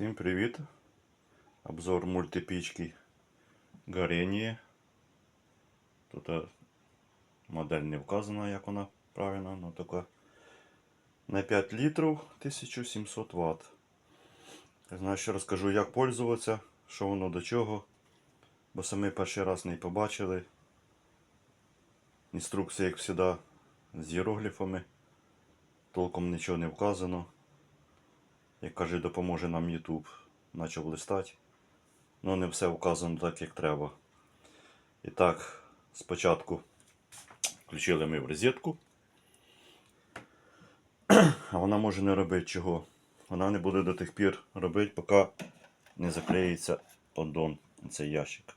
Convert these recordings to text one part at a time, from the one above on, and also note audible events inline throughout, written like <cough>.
Всім привіт! Обзор мультипічки горіння. Тут е, модель не вказана, як вона правильно, але така на 5 літрів 1700 Вт. Значить, розкажу, як пользуватися, що воно до чого. Бо самі перший раз не побачили. Інструкція, як завжди, з іерогліфами. Толком нічого не вказано. Як каже, допоможе нам YouTube. Почав листати. Ну, не все вказано так, як треба. І так, спочатку включили ми в розетку. А вона може не робити чого. Вона не буде до тих пір робити, поки не заклеїться поддон цей ящик.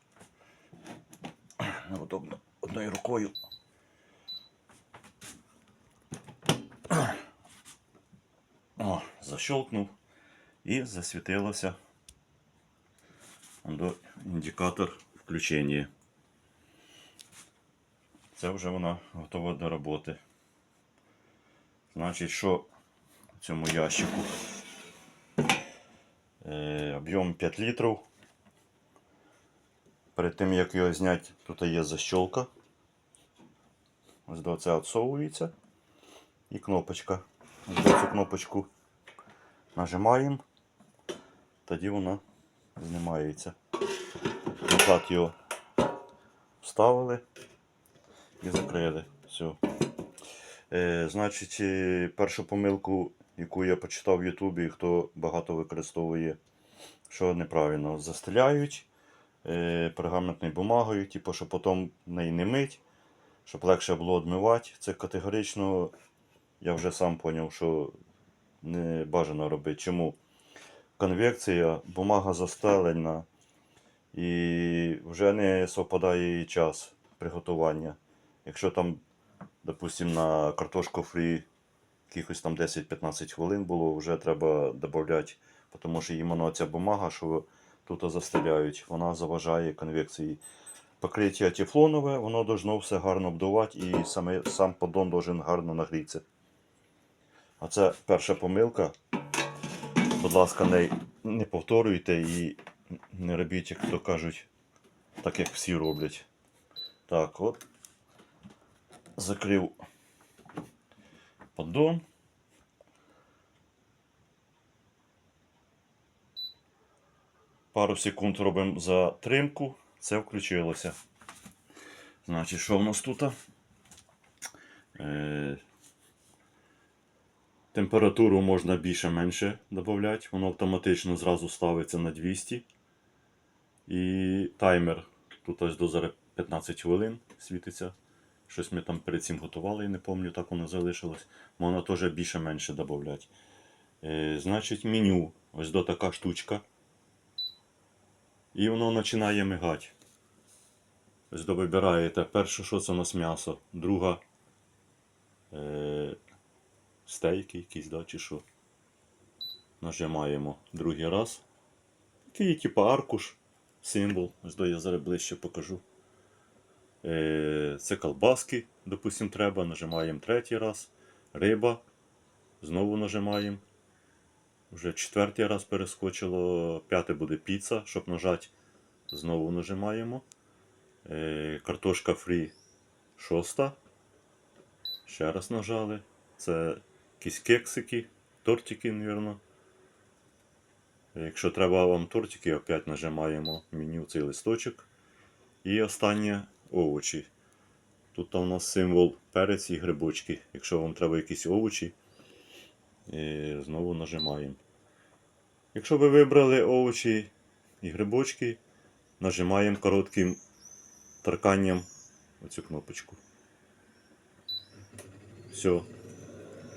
Неудобно одною рукою. Защелкнув і засвітилося індикатор включення. Це вже вона готова до роботи. Значить, що в цьому ящику е, об'єм 5 літрів. Перед тим як його зняти, тут є защолка. Ось до це відсовується. І кнопочка. Ось до цю кнопочку нажимаємо, тоді вона знімається. Назад його вставили і закрили. Все. Е, значить, е, першу помилку, яку я почитав в Ютубі, хто багато використовує, що неправильно застеляють е, пергаментною бумагою, типу, щоб потім неї не мить, щоб легше було відмивати. Це категорично, я вже сам зрозумів, що не бажано робити. Чому? Конвекція, бумага застелена і вже не совпадає її час приготування. Якщо там, допустимо, на картошку фрі якихось там 10-15 хвилин було, вже треба додати, тому що іменно ця бумага, що тут застеляють, вона заважає конвекції. Покриття тефлонове, воно должно все гарно обдувати і саме, сам поддон должен гарно нагрітися. А це перша помилка. Будь ласка, не, не повторюйте і не робіть, як то кажуть, так як всі роблять. Так, от. Закрив поддон. Пару секунд робимо затримку. Це включилося. Значить, що в нас тут? Е, Температуру можна більше-менше додати, воно автоматично зразу ставиться на 200. І таймер тут ось до зараз 15 хвилин світиться. Щось ми там перед цим готували, і не пам'ятаю, так воно залишилось. Можна теж більше-менше додати. Е, значить, меню. Ось до така штучка. І воно починає мигати. Ось до. Перше, що це у нас м'ясо, друга. Е, стейки якісь, да, чи що. Нажимаємо другий раз. Такий, типу аркуш, символ. Ось я зараз ближче покажу. Е, Це колбаски, допустим, треба. Нажимаємо третій раз. Риба. Знову нажимаємо. Вже четвертий раз перескочило. П'яте буде піца. Щоб нажати, знову нажимаємо. Е, Картошка фрі шоста. Ще раз нажали. Це якісь кексики, тортики, мабуть. Якщо треба вам тортики, опять нажимаємо меню цей листочок. І останнє овочі. Тут у нас символ перець і грибочки. Якщо вам треба якісь овочі, знову нажимаємо. Якщо ви вибрали овочі і грибочки, нажимаємо коротким торканням оцю кнопочку. Все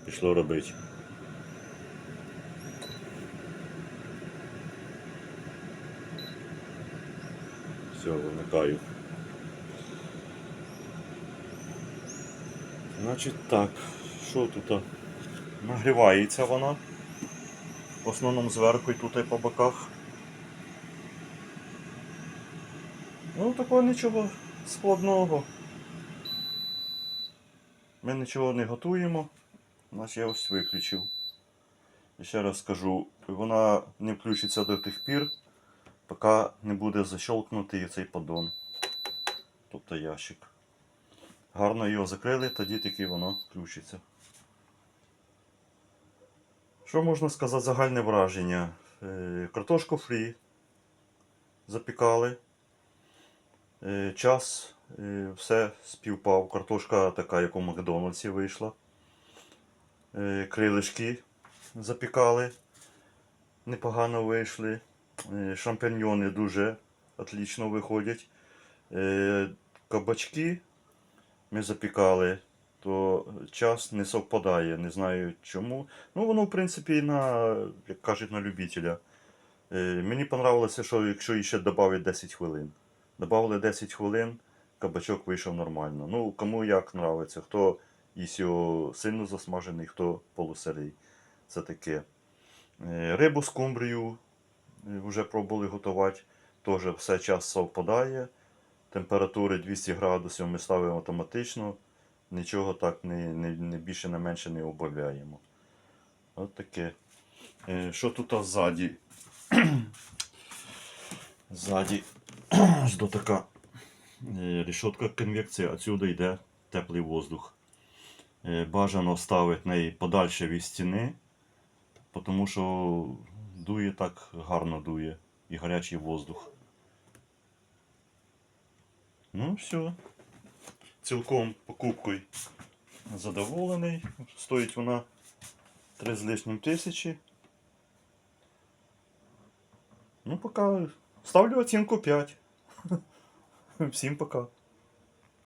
пішло робити. Все, вимикаю. Значить так, що тут? Нагрівається вона. В основному зверху і тут і по боках. Ну, такого нічого складного. Ми нічого не готуємо. Значить я ось виключив. І ще раз скажу, вона не включиться до тих пір, поки не буде защолкнутий цей поддон. Тобто ящик. Гарно його закрили, тоді тільки воно включиться. Що можна сказати загальне враження? Е, Картошку фрі запікали. Е, Час е, все співпав. Картошка така, як у Макдональдсі вийшла. Е, Крилишки запікали. Непогано вийшли. Е, Шампіньйони дуже отлично виходять. Е, Кабачки ми запікали, то час не совпадає, не знаю чому. Ну, воно, в принципі, на, як кажуть, на любителя. Мені понравилося, що якщо ще додати 10 хвилин. Добавили 10 хвилин, кабачок вийшов нормально. Ну, кому як нравиться, хто його сильно засмажений, хто полусирий. Це таке. Е, Рибу з кумбрію е, вже пробували готувати. Теж все час совпадає. Температури 200 градусів ми ставимо автоматично. Нічого так не, не, не більше, не менше не обавляємо. От таке. Е, Що тут ззаді? <clears throat> Ззаді <clears throat> така решетка конвекція, отсюди йде теплий воздух. Е, Бажано ставити неї подальше від стіни, тому що дує так гарно дує і гарячий воздух. Ну, все. Цілком покупкою задоволений. Стоїть вона 3 з лишнім тисячі. Ну, поки ставлю оцінку 5. <laughs> Всім пока.